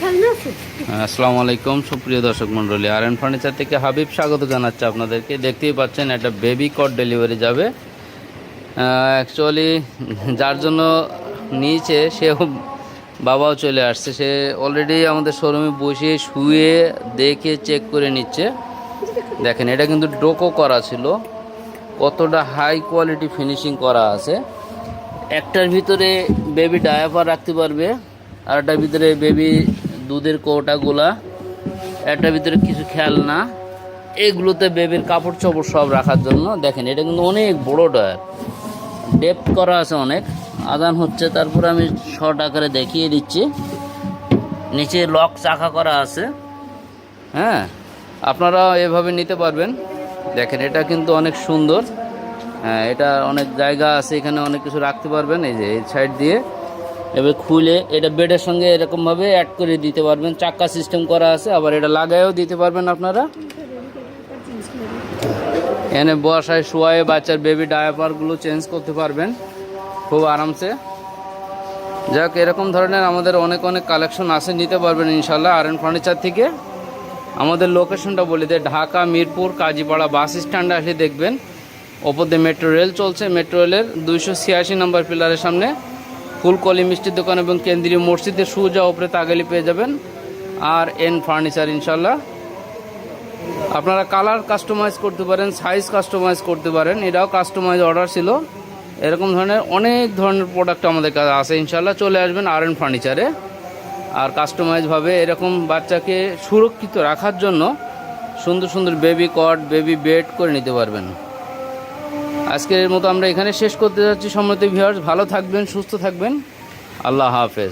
খেলনা আসসালামু আলাইকুম, সুপ্রিয় দর্শক মণ্ডলী আর এন ফার্নিচার থেকে হাবিব স্বাগত জানাচ্ছে আপনাদেরকে। দেখতেই পাচ্ছেন, একটা বেবি কট ডেলিভারি যাবে। অ্যাকচুয়ালি যার জন্য নিয়েছে, সেও বাবাও চলে আসছে। সে অলরেডি আমাদের শোরুমে বসে শুয়ে দেখে চেক করে নিচ্ছে। দেখেন, এটা কিন্তু ডোকো করা ছিল। কতটা হাই কোয়ালিটি ফিনিশিং করা আছে। একটার ভিতরে বেবি ডায়াপার রাখতে পারবে আর একটার ভিতরে বেবি দুধের কৌটাগুলা একটার ভিতরে কিছু খেলনা, এগুলোতে বেবির কাপড় চোপড় সব রাখার জন্য। দেখেন, এটা কিন্তু অনেক বড় ডয়ার ডেপ করা আছে অনেক। আদান হচ্ছে, তারপর আমি শর্ট আকারে দেখিয়ে দিচ্ছি। নিচে লক চাকা করা আছে। হ্যাঁ আপনারা এভাবে নিতে পারবেন। দেখেন, এটা কিন্তু অনেক সুন্দর। হ্যাঁ এটা অনেক জায়গা আছে, এখানে অনেক কিছু রাখতে পারবেন। এই যে, এই সাইড দিয়ে। এবার খুলে এটা বেডের সঙ্গে এরকমভাবে অ্যাড করে দিতে পারবেন। চাক্কা সিস্টেম করা আছে, আবার এটা লাগায়ও দিতে পারবেন আপনারা। এখানে বসায় শোয়ায় বাচ্চার বেবি ডায়াপারগুলো চেঞ্জ করতে পারবেন খুব আরামসে। যাক, এরকম ধরনের আমাদের অনেক অনেক কালেকশন আছে, নিতে পারবেন ইনশাল্লাহ আর এন ফার্নিচার থেকে। আমাদের লোকেশনটা বলে দেয় ঢাকা, মিরপুর, কাজীপাড়া বাস স্ট্যান্ডে আসলে দেখবেন। ওপর দিয়ে মেট্রো রেল চলছে মেট্রো রেলের দুইশো ছিয়াশি নম্বর পিলারের সামনে। ফুলকলি, মিষ্টির দোকান এবং কেন্দ্রীয় মসজিদের সুজা ওপরে তাগালি পেয়ে যাবেন। আর এন ফার্নিচার ইনশাল্লাহ আপনারা কালার কাস্টমাইজ করতে পারেন, সাইজ কাস্টমাইজ করতে পারেন। এটাও কাস্টমাইজ অর্ডার ছিল। এরকম ধরনের অনেক ধরনের প্রোডাক্ট আমাদের কাছে আছে ইনশাল্লাহ চলে আসবেন আর এন ফার্নিচারে। আর কাস্টমাইজভাবে এরকম বাচ্চাকে সুরক্ষিত রাখার জন্য সুন্দর সুন্দর বেবি কট বেবি বেড করে নিতে পারবেন। আজকের মতো আমরা এখানে শেষ করতে যাচ্ছি। সম্মতি ভিউয়ার্স ভালো থাকবেন, সুস্থ থাকবেন। আল্লাহ হাফেজ।